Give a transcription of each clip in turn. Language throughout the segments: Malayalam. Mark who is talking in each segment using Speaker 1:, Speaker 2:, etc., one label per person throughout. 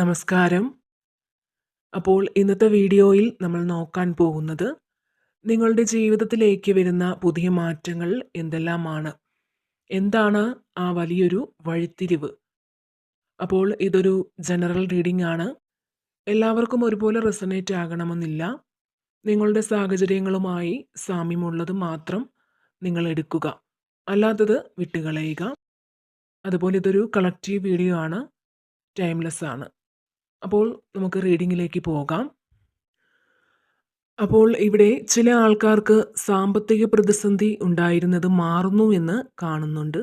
Speaker 1: നമസ്കാരം. അപ്പോൾ ഇന്നത്തെ വീഡിയോയിൽ നമ്മൾ നോക്കാൻ പോകുന്നത്, നിങ്ങളുടെ ജീവിതത്തിലേക്ക് വരുന്ന പുതിയ മാറ്റങ്ങൾ എന്തെല്ലാമാണ്? എന്താണ് ആ വലിയൊരു വഴിത്തിരിവ്? അപ്പോൾ ഇതൊരു ജനറൽ റീഡിംഗ് ആണ്. എല്ലാവർക്കും ഒരുപോലെ റെസൊനേറ്റ് ആകണമെന്നില്ല. നിങ്ങളുടെ സാഹചര്യങ്ങളുമായി സാമ്യമുള്ളത് മാത്രം നിങ്ങൾ എടുക്കുക. അല്ലാത്തത് വിട്ടുകളയുക. അതുപോലെ ഇതൊരു കളക്റ്റീവ് വീഡിയോ ആണ്. ടൈംലെസ് ആണ്. അപ്പോൾ നമുക്ക് റീഡിങ്ങിലേക്ക് പോകാം. അപ്പോൾ ഇവിടെ ചില ആൾക്കാർക്ക് സാമ്പത്തിക പ്രതിസന്ധി ഉണ്ടായിരുന്നത് മാറുന്നു എന്ന് കാണുന്നുണ്ട്.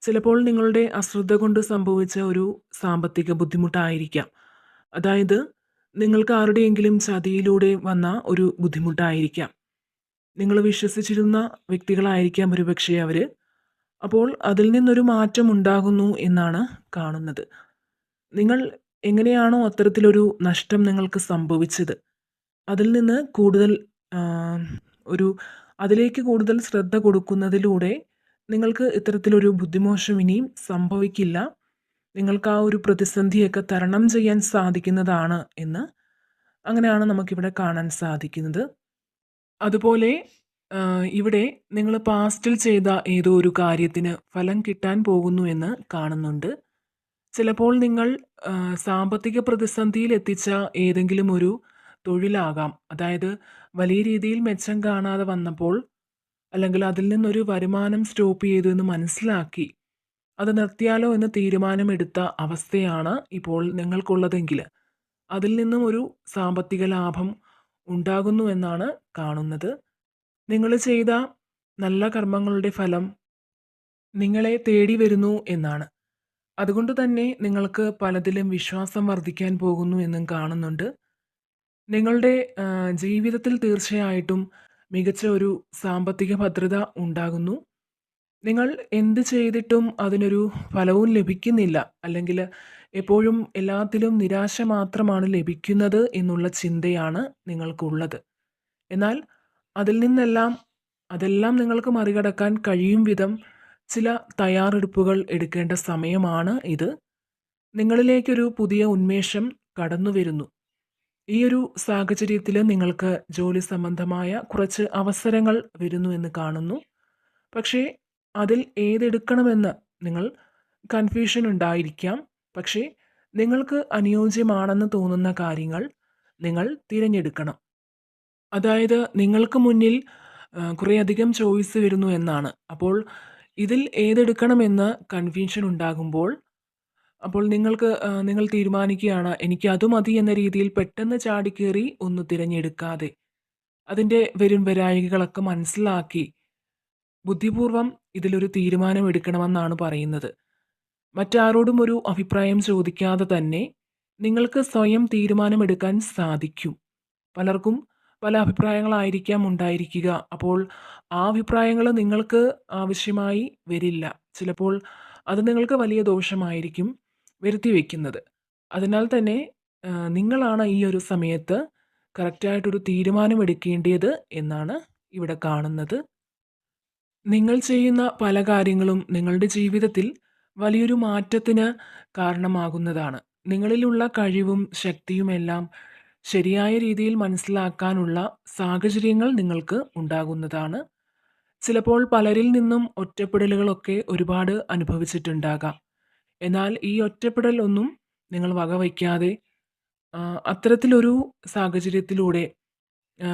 Speaker 1: ചിലപ്പോൾ നിങ്ങളുടെ അശ്രദ്ധ കൊണ്ട് സംഭവിച്ച ഒരു സാമ്പത്തിക ബുദ്ധിമുട്ടായിരിക്കാം. അതായത് നിങ്ങൾക്ക് ആരുടെയെങ്കിലും ചതിയിലൂടെ വന്ന ഒരു ബുദ്ധിമുട്ടായിരിക്കാം. നിങ്ങൾ വിശ്വസിച്ചിരുന്ന വ്യക്തികളായിരിക്കാം ഒരുപക്ഷെ അവർ അപ്പോൾ അതിൽ നിന്നൊരു മാറ്റം ഉണ്ടാകുന്നു എന്നാണ് കാണുന്നത്. നിങ്ങൾ എങ്ങനെയാണോ അത്തരത്തിലൊരു നഷ്ടം നിങ്ങൾക്ക് സംഭവിച്ചത്, അതിൽ നിന്ന് കൂടുതൽ ഒരു അതിലേക്ക് കൂടുതൽ ശ്രദ്ധ കൊടുക്കുന്നതിലൂടെ നിങ്ങൾക്ക് ഇത്തരത്തിലൊരു ബുദ്ധിമോശം ഇനിയും സംഭവിക്കില്ല. നിങ്ങൾക്ക് ആ ഒരു പ്രതിസന്ധിയൊക്കെ തരണം ചെയ്യാൻ സാധിക്കുന്നതാണ് എന്ന് അങ്ങനെയാണ് നമുക്കിവിടെ കാണാൻ സാധിക്കുന്നത്. അതുപോലെ ഇവിടെ നിങ്ങൾ പാസ്റ്റിൽ ചെയ്ത ഏതോ ഒരു കാര്യത്തിന് ഫലം കിട്ടാൻ പോകുന്നു എന്ന് കാണുന്നുണ്ട്. ചിലപ്പോൾ നിങ്ങൾ സാമ്പത്തിക പ്രതിസന്ധിയിൽ എത്തിച്ച ഏതെങ്കിലും ഒരു തൊഴിലാകാം. അതായത് വലിയ രീതിയിൽ മെച്ചം കാണാതെ വന്നപ്പോൾ, അല്ലെങ്കിൽ അതിൽ നിന്നൊരു വരുമാനം സ്റ്റോപ്പ് ചെയ്തു എന്ന് മനസ്സിലാക്കി, അത് നിർത്തിയാലോ എന്ന് തീരുമാനമെടുത്ത അവസ്ഥയാണ് ഇപ്പോൾ നിങ്ങൾക്കുള്ളതെങ്കിൽ അതിൽ നിന്നും ഒരു സാമ്പത്തിക ലാഭം ഉണ്ടാകുന്നു എന്നാണ് കാണുന്നത്. നിങ്ങൾ ചെയ്ത നല്ല കർമ്മങ്ങളുടെ ഫലം നിങ്ങളെ തേടി വരുന്നു എന്നാണ്. അതുകൊണ്ട് തന്നെ നിങ്ങൾക്ക് പലതിലും വിശ്വാസം വർദ്ധിക്കാൻ പോകുന്നു എന്നും കാണുന്നുണ്ട്. നിങ്ങളുടെ ജീവിതത്തിൽ തീർച്ചയായിട്ടും മികച്ച ഒരു സാമ്പത്തിക ഭദ്രത ഉണ്ടാകുന്നു. നിങ്ങൾ എന്ത് ചെയ്തിട്ടും അതിനൊരു ഫലവും ലഭിക്കുന്നില്ല, അല്ലെങ്കിൽ എപ്പോഴും എല്ലാത്തിലും നിരാശ മാത്രമാണ് ലഭിക്കുന്നത് എന്നുള്ള ചിന്തയാണ് നിങ്ങൾക്കുള്ളത്. എന്നാൽ അതിൽ നിന്നെല്ലാം അതെല്ലാം നിങ്ങൾക്ക് മറികടക്കാൻ കഴിയും വിധം ചില തയ്യാറെടുപ്പുകൾ എടുക്കേണ്ട സമയമാണ് ഇത്. നിങ്ങളിലേക്കൊരു പുതിയ ഉന്മേഷം കടന്നു വരുന്നു ഈ ഒരു സാഹചര്യത്തിൽ നിങ്ങൾക്ക് ജോലി സംബന്ധമായ കുറച്ച് അവസരങ്ങൾ വരുന്നു എന്ന് കാണുന്നു. പക്ഷേ അതിൽ ഏതെടുക്കണമെന്ന് നിങ്ങൾ കൺഫ്യൂഷൻ ഉണ്ടായിരിക്കാം. പക്ഷേ നിങ്ങൾക്ക് അനുയോജ്യമാണെന്ന് തോന്നുന്ന കാര്യങ്ങൾ നിങ്ങൾ തിരഞ്ഞെടുക്കണം. അതായത് നിങ്ങൾക്ക് മുന്നിൽ കുറേയധികം ചോയ്സ് വരുന്നു എന്നാണ്. അപ്പോൾ ഇതിൽ ഏതെടുക്കണമെന്ന് കൺഫ്യൂഷൻ ഉണ്ടാകുമ്പോൾ, അപ്പോൾ നിങ്ങൾക്ക് നിങ്ങൾ തീരുമാനിക്കുകയാണ് എനിക്ക് അത് മതി എന്ന രീതിയിൽ പെട്ടെന്ന് ചാടിക്കേറി ഒന്ന് തിരഞ്ഞെടുക്കാതെ, അതിന്റെ വരും വരായികകളൊക്കെ മനസ്സിലാക്കി, ബുദ്ധിപൂർവം ഇതിലൊരു തീരുമാനം എടുക്കണമെന്നാണ് പറയുന്നത്. മറ്റാരോടും ഒരു അഭിപ്രായം ചോദിക്കാതെ തന്നെ നിങ്ങൾക്ക് സ്വയം തീരുമാനമെടുക്കാൻ സാധിക്കും. പലർക്കും പല അഭിപ്രായങ്ങളായിരിക്കാം ഉണ്ടായിരിക്കുക. അപ്പോൾ ആ അഭിപ്രായങ്ങൾ നിങ്ങൾക്ക് ആവശ്യമായി വരില്ല. ചിലപ്പോൾ അത് നിങ്ങൾക്ക് വലിയ ദോഷമായിരിക്കും വരുത്തി വയ്ക്കുന്നത് അതിനാൽ തന്നെ നിങ്ങളാണ് ഈ ഒരു സമയത്ത് കറക്റ്റായിട്ടൊരു തീരുമാനമെടുക്കേണ്ടിയത് എന്നാണ് ഇവിടെ കാണുന്നത്. നിങ്ങൾ ചെയ്യുന്ന പല കാര്യങ്ങളും നിങ്ങളുടെ ജീവിതത്തിൽ വലിയൊരു മാറ്റത്തിന് കാരണമാകുന്നതാണ്. നിങ്ങളിലുള്ള കഴിവും ശക്തിയുമെല്ലാം ശരിയായ രീതിയിൽ മനസ്സിലാക്കാനുള്ള സാഹചര്യങ്ങൾ നിങ്ങൾക്ക് ഉണ്ടാകുന്നതാണ്. ചിലപ്പോൾ പലരിൽ നിന്നും ഒറ്റപ്പെടലുകളൊക്കെ ഒരുപാട് അനുഭവിച്ചിട്ടുണ്ടാകാം. എന്നാൽ ഈ ഒറ്റപ്പെടൽ ഒന്നും നിങ്ങൾ വകവയ്ക്കാതെ അത്തരത്തിലൊരു സാഹചര്യത്തിലൂടെ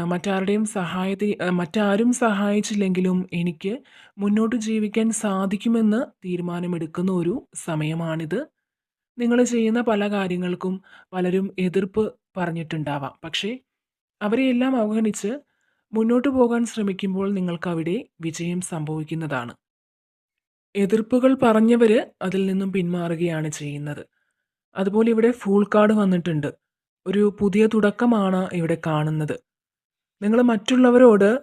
Speaker 1: മറ്റാരുടെയും സഹായത്തി മറ്റാരും സഹായിച്ചില്ലെങ്കിലും എനിക്ക് മുന്നോട്ട് ജീവിക്കാൻ സാധിക്കുമെന്ന് തീരുമാനമെടുക്കുന്ന ഒരു സമയമാണിത്. നിങ്ങൾ ചെയ്യുന്ന പല കാര്യങ്ങൾക്കും പലരും എതിർപ്പ് പറഞ്ഞിട്ടുണ്ടാവാം. പക്ഷേ അവരെയെല്ലാം അവഗണിച്ച് മുന്നോട്ട് പോകാൻ ശ്രമിക്കുമ്പോൾ നിങ്ങൾക്കവിടെ വിജയം സംഭവിക്കുന്നതാണ്. എതിർപ്പുകൾ പറഞ്ഞവർ അതിൽ നിന്നും പിന്മാറുകയാണ് ചെയ്യുന്നത്. അതുപോലെ ഇവിടെ ഫൂൾ കാർഡ് വന്നിട്ടുണ്ട്. ഒരു പുതിയ തുടക്കമാണ് ഇവിടെ കാണുന്നത്. നിങ്ങൾ മറ്റുള്ളവരോട്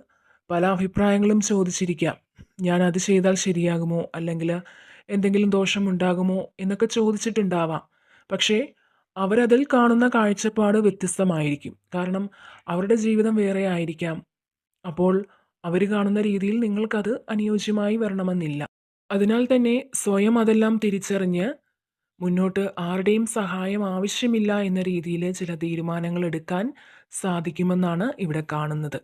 Speaker 1: പല അഭിപ്രായങ്ങളും ചോദിച്ചിരിക്കാം. ഞാൻ അത് ചെയ്താൽ ശരിയാകുമോ? അല്ലെങ്കിൽ എന്തെങ്കിലും ദോഷമുണ്ടാകുമോ? എന്നൊക്കെ ചോദിച്ചിട്ടുണ്ടാവാം. പക്ഷേ അവരതിൽ കാണുന്ന കാഴ്ചപ്പാട് വ്യത്യസ്തമായിരിക്കും. കാരണം അവരുടെ ജീവിതം വേറെ ആയിരിക്കാം. അപ്പോൾ അവർ കാണുന്ന രീതിയിൽ നിങ്ങൾക്കത് അനുയോജ്യമായി വരണമെന്നില്ല. അതിനാൽ തന്നെ സ്വയം അതെല്ലാം തിരിച്ചറിഞ്ഞ് മുന്നോട്ട് ആരുടെയും സഹായം ആവശ്യമില്ല എന്ന രീതിയിൽ ചില തീരുമാനങ്ങൾ എടുക്കാൻ സാധിക്കുമെന്നാണ് ഇവിടെ കാണുന്നത്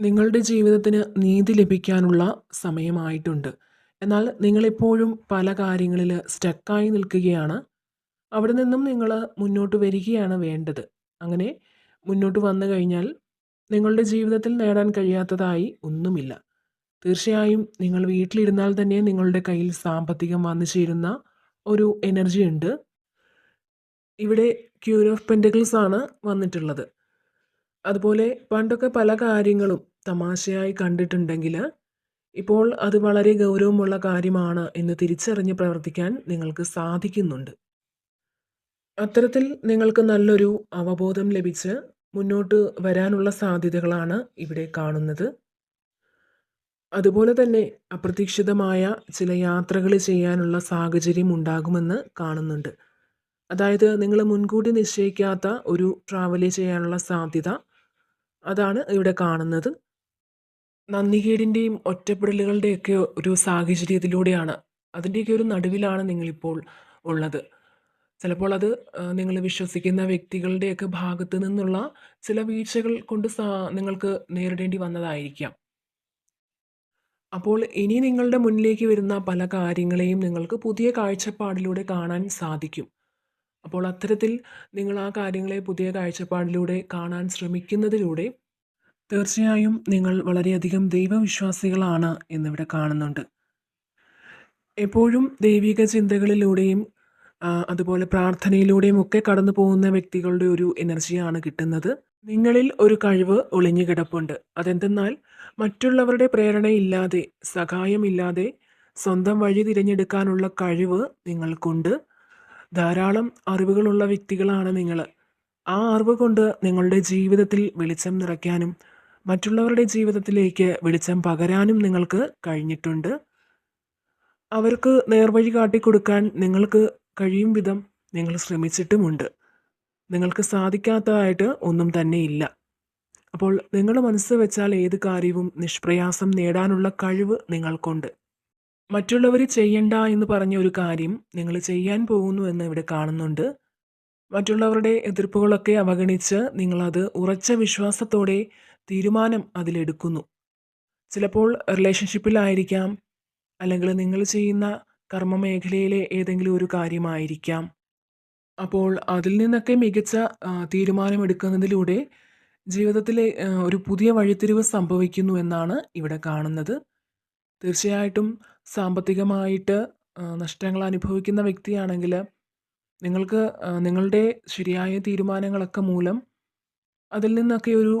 Speaker 1: നിങ്ങളുടെ ജീവിതത്തിന് നീതി ലഭിക്കാനുള്ള സമയമായിട്ടുണ്ട് എന്നാൽ നിങ്ങളിപ്പോഴും പല കാര്യങ്ങളിൽ സ്റ്റക്കായി നിൽക്കുകയാണ്. അവിടെ നിന്നും നിങ്ങൾ മുന്നോട്ട് വരികയാണ് വേണ്ടത്. അങ്ങനെ മുന്നോട്ട് വന്നു കഴിഞ്ഞാൽ നിങ്ങളുടെ ജീവിതത്തിൽ നേടാൻ കഴിയാത്തതായി ഒന്നുമില്ല. തീർച്ചയായും നിങ്ങൾ വീട്ടിലിരുന്നാൽ തന്നെ നിങ്ങളുടെ കയ്യിൽ സാമ്പത്തികം വന്നു ചേരുന്ന ഒരു എനർജി ഉണ്ട്. ഇവിടെ ക്യൂർ ഓഫ് പെൻഡിക്കിൾസ് ആണ് വന്നിട്ടുള്ളത്. അതുപോലെ പണ്ടൊക്കെ പല കാര്യങ്ങളും തമാശയായി കണ്ടിട്ടുണ്ടെങ്കിൽ ഇപ്പോൾ അത് വളരെ ഗൗരവമുള്ള കാര്യമാണ് എന്ന് തിരിച്ചറിഞ്ഞ് പ്രവർത്തിക്കാൻ നിങ്ങൾക്ക് സാധിക്കുന്നുണ്ട്. അത്തരത്തിൽ നിങ്ങൾക്ക് നല്ലൊരു അവബോധം ലഭിച്ച് മുന്നോട്ട് വരാനുള്ള സാധ്യതകളാണ് ഇവിടെ കാണുന്നത്. അതുപോലെ തന്നെ അപ്രതീക്ഷിതമായ ചില യാത്രകൾ ചെയ്യാനുള്ള സാഹചര്യം ഉണ്ടാകുമെന്ന് കാണുന്നുണ്ട്. അതായത് നിങ്ങൾ മുൻകൂട്ടി നിശ്ചയിക്കാത്ത ഒരു ട്രാവൽ ചെയ്യാനുള്ള സാധ്യത അതാണ് ഇവിടെ കാണുന്നത്. നന്ദികേടിന്റെയും ഒറ്റപ്പെടലുകളുടെയൊക്കെ ഒരു സാഹചര്യത്തിലൂടെയാണ്. അതിന്റെയൊക്കെ ഒരു നടുവിലാണ് നിങ്ങളിപ്പോൾ ഉള്ളത്. ചിലപ്പോൾ അത് നിങ്ങൾ വിശ്വസിക്കുന്ന വ്യക്തികളുടെയൊക്കെ ഭാഗത്ത് നിന്നുള്ള ചില വീഴ്ചകൾ കൊണ്ട് നിങ്ങൾക്ക് നേരിടേണ്ടി വന്നതായിരിക്കാം. അപ്പോൾ ഇനി നിങ്ങളുടെ മുന്നിലേക്ക് വരുന്ന പല കാര്യങ്ങളെയും നിങ്ങൾക്ക് പുതിയ കാഴ്ചപ്പാടിലൂടെ കാണാൻ സാധിക്കും. അപ്പോൾ അത്തരത്തിൽ നിങ്ങൾ ആ കാര്യങ്ങളെ പുതിയ കാഴ്ചപ്പാടിലൂടെ കാണാൻ ശ്രമിക്കുന്നതിലൂടെ തീർച്ചയായും നിങ്ങൾ വളരെയധികം ദൈവവിശ്വാസികളാണ് എന്നിവിടെ കാണുന്നുണ്ട്. എപ്പോഴും ദൈവിക ചിന്തകളിലൂടെയും അതുപോലെ പ്രാർത്ഥനയിലൂടെയും ഒക്കെ കടന്നു പോകുന്ന വ്യക്തികളുടെ ഒരു എനർജിയാണ് കിട്ടുന്നത്. നിങ്ങളിൽ ഒരു കഴിവ് ഒളിഞ്ഞുകിടപ്പുണ്ട്. അതെന്തെന്നാൽ മറ്റുള്ളവരുടെ പ്രേരണയില്ലാതെ സഹായമില്ലാതെ സ്വന്തം വഴി തിരഞ്ഞെടുക്കാനുള്ള കഴിവ് നിങ്ങൾക്കുണ്ട്. ധാരാളം അറിവുകളുള്ള വ്യക്തികളാണ് നിങ്ങൾ. ആ അറിവ് കൊണ്ട് നിങ്ങളുടെ ജീവിതത്തിൽ വെളിച്ചം നിറയ്ക്കാനും മറ്റുള്ളവരുടെ ജീവിതത്തിലേക്ക് വെളിച്ചം പകരാനും നിങ്ങൾക്ക് കഴിഞ്ഞിട്ടുണ്ട്. അവർക്ക് നേർവഴി കാട്ടിക്കൊടുക്കാൻ നിങ്ങൾക്ക് കഴിയും വിധം നിങ്ങൾ ശ്രമിച്ചിട്ടുമുണ്ട്. നിങ്ങൾക്ക് സാധിക്കാത്തതായിട്ട് ഒന്നും തന്നെ ഇല്ല അപ്പോൾ നിങ്ങൾ മനസ്സ് വെച്ചാൽ ഏത് കാര്യവും നിഷ്പ്രയാസം നേടാനുള്ള കഴിവ് നിങ്ങൾക്കുണ്ട്. മറ്റുള്ളവർ ചെയ്യണ്ട എന്ന് പറഞ്ഞ ഒരു കാര്യം നിങ്ങൾ ചെയ്യാൻ പോകുന്നു എന്ന് ഇവിടെ കാണുന്നുണ്ട്. മറ്റുള്ളവരുടെ എതിർപ്പുകളൊക്കെ അവഗണിച്ച് നിങ്ങളത് ഉറച്ച വിശ്വാസത്തോടെ തീരുമാനം അതിലെടുക്കുന്നു. ചിലപ്പോൾ റിലേഷൻഷിപ്പിലായിരിക്കാം അല്ലെങ്കിൽ നിങ്ങൾ ചെയ്യുന്ന കർമ്മ മേഖലയിലെ ഏതെങ്കിലും ഒരു കാര്യമായിരിക്കാം. അപ്പോൾ അതിൽ നിന്നൊക്കെ മികച്ച തീരുമാനമെടുക്കുന്നതിലൂടെ ജീവിതത്തിലെ ഒരു പുതിയ വഴിത്തിരിവ് സംഭവിക്കുന്നു എന്നാണ് ഇവിടെ കാണുന്നത്. തീർച്ചയായിട്ടും സാമ്പത്തികമായിട്ട് നഷ്ടങ്ങൾ അനുഭവിക്കുന്ന വ്യക്തിയാണെങ്കിൽ നിങ്ങൾക്ക് നിങ്ങളുടെ ശരിയായ തീരുമാനങ്ങളൊക്കെ മൂലം അതിൽ നിന്നൊക്കെ ഒരു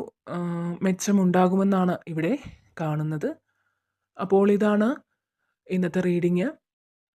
Speaker 1: മെച്ചമുണ്ടാകുമെന്നാണ് ഇവിടെ കാണുന്നത്. അപ്പോൾ ഇതാണ് ഇന്നത്തെ റീഡിങ്.